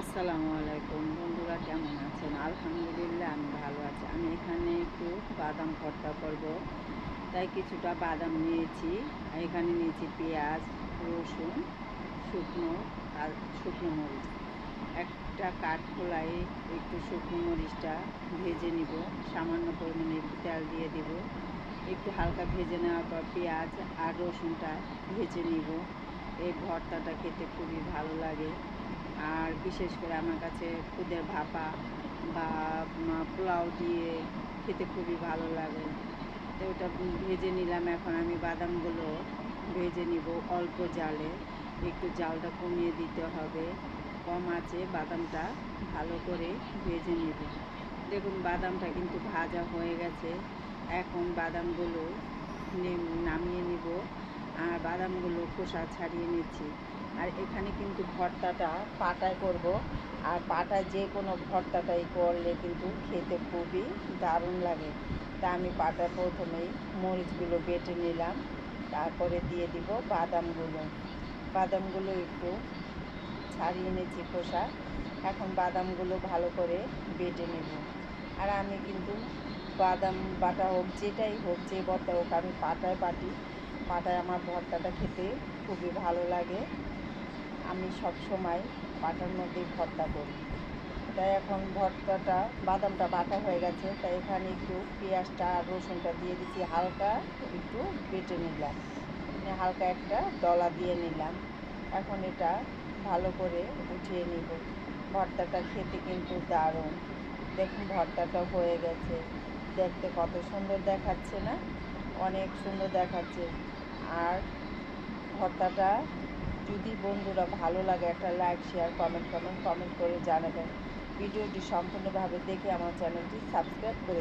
আসসালামু আলাইকুম। বন্ধুরা কেমন আছেন? আলহামদুলিল্লাহ আমি ভালো আছি। আমি এখানে একটু বাদাম ভর্তা করব। তাই কিছুটা বাদাম নিয়েছি। এখানে নিয়েছি পেঁয়াজ, রসুন, শুকনো আর শুকনো মরিচ। একটা কাঠ খোলাই একটু শুকনো মরিচটা ভেজে নিব। সামান্য পরিমাণে একটু তেল দিয়ে দেব। একটু হালকা ভেজে নেওয়ার পর পেঁয়াজ আর রসুনটা ভেজে নিব। এই ভর্তাটা খেতে খুবই ভালো লাগে। আর বিশেষ করে আমার কাছে খুদের ভাপা বা পোলাও দিয়ে খেতে খুবই ভালো লাগে। তো ওটা ভেজে নিলাম। এখন আমি বাদামগুলো ভেজে নিব অল্প জালে। একটু জালটা কমিয়ে দিতে হবে। কম আছে, বাদামটা ভালো করে ভেজে নিব। দেখুন, বাদামটা কিন্তু ভাজা হয়ে গেছে। এখন বাদামগুলো নামিয়ে নিব। আর বাদামগুলো খোসা ছাড়িয়ে নিচ্ছি। আর এখানে কিন্তু ভর্তাটা পাটায় করব। আর পাটায় যে কোনো ভর্তাটাই করলে কিন্তু খেতে খুবই দারুণ লাগে। তা আমি পাটায় প্রথমেই মরিচগুলো বেটে নিলাম, তারপরে দিয়ে দিব বাদামগুলো। বাদামগুলো একটু ছাড়িয়ে নিচ্ছি খোসা। এখন বাদামগুলো ভালো করে বেটে নেব। আর আমি কিন্তু বাদাম বাটা হোক, যেটাই হোক, যে ভর্তা হোক, আমি পাটায় বাটি পাটায় আমার ভর্তাটা খেতে খুবই ভালো লাগে। আমি সব সময় পাটার মধ্যেই ভর্তা করি। তাই এখন ভর্তাটা, বাদামটা বাটা হয়ে গেছে, তাই এখানে একটু পেঁয়াজটা আর রসুনটা দিয়ে দিচ্ছি হালকা একটু বেটে নিলাম। নিয়ে হালকা একটা ডলা দিয়ে নিলাম। এখন এটা ভালো করে উঠিয়ে নিব। ভর্তাটা খেতে কিন্তু দারুণ। দেখুন, ভর্তাটা হয়ে গেছে। দেখতে কত সুন্দর দেখাচ্ছে না? অনেক সুন্দর দেখাচ্ছে। আর ভর্তাটা বন্ধুরা ভালো লাগে একটা like share comment comment comment করে জানাবেন। ভিডিওটি সম্পূর্ণভাবে দেখে আমার চ্যানেলটি সাবস্ক্রাইব করে